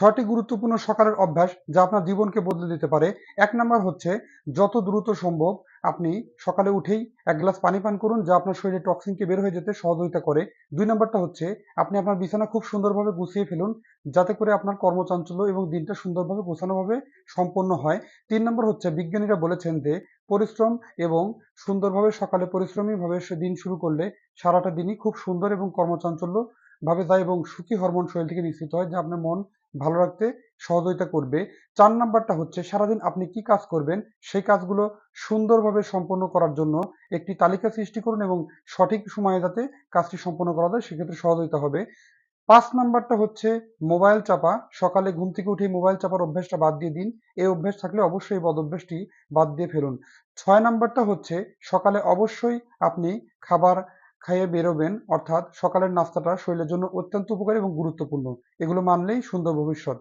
ছয়টি গুরুত্বপূর্ণ সকালের অভ্যাস যা আপনার জীবনকে বদলে দিতে পারে। এক নাম্বার হচ্ছে, যত দ্রুত সম্ভব আপনি সকালে উঠেই এক গ্লাস পানি পান করুন যা আপনার শরীরে টক্সিনকে বের হয়ে যেতে সহযোগিতা করে। দুই নাম্বারটা হচ্ছে, আপনি আপনার বিছানা খুব সুন্দরভাবে গুছিয়ে ফেলুন যাতে করে আপনার কর্মচাঞ্চল্য এবং দিনটা সুন্দরভাবে গোছানোভাবে সম্পন্ন হয়। তিন নম্বর হচ্ছে, বিজ্ঞানীরা বলেছেন যে পরিশ্রম এবং সুন্দরভাবে সকালে পরিশ্রমীভাবে সে দিন শুরু করলে সারাটা দিনই খুব সুন্দর এবং কর্মচাঞ্চল্য ভাবে যায় এবং সুখী হরমোন শরীর থেকে নিশ্চিত হয় যা আপনার মন ভালো রাখতে সহযোগিতা করবে। চার নাম্বারটা হচ্ছে, সারাদিন আপনি কি কাজ করবেন, সেই কাজগুলো সুন্দরভাবে সম্পন্ন করার জন্য একটি তালিকা সৃষ্টি করুন এবং সঠিক সময়ে যাতে কাজটি সম্পন্ন করা যায়, সেক্ষেত্রে সহযোগিতা হবে। পাঁচ নাম্বারটা হচ্ছে, মোবাইল চাপা। সকালে ঘুম থেকে উঠে মোবাইল চাপার অভ্যেসটা বাদ দিয়ে দিন। এই অভ্যেস থাকলে অবশ্যই এই বদ অভ্যেসটি বাদ দিয়ে ফেলুন। ছয় নাম্বারটা হচ্ছে, সকালে অবশ্যই আপনি খাবার খাইয়ে বেরোবেন, অর্থাৎ সকালের নাস্তাটা শরীরের জন্য অত্যন্ত উপকারী এবং গুরুত্বপূর্ণ। এগুলো মানলেই সুন্দর ভবিষ্যৎ।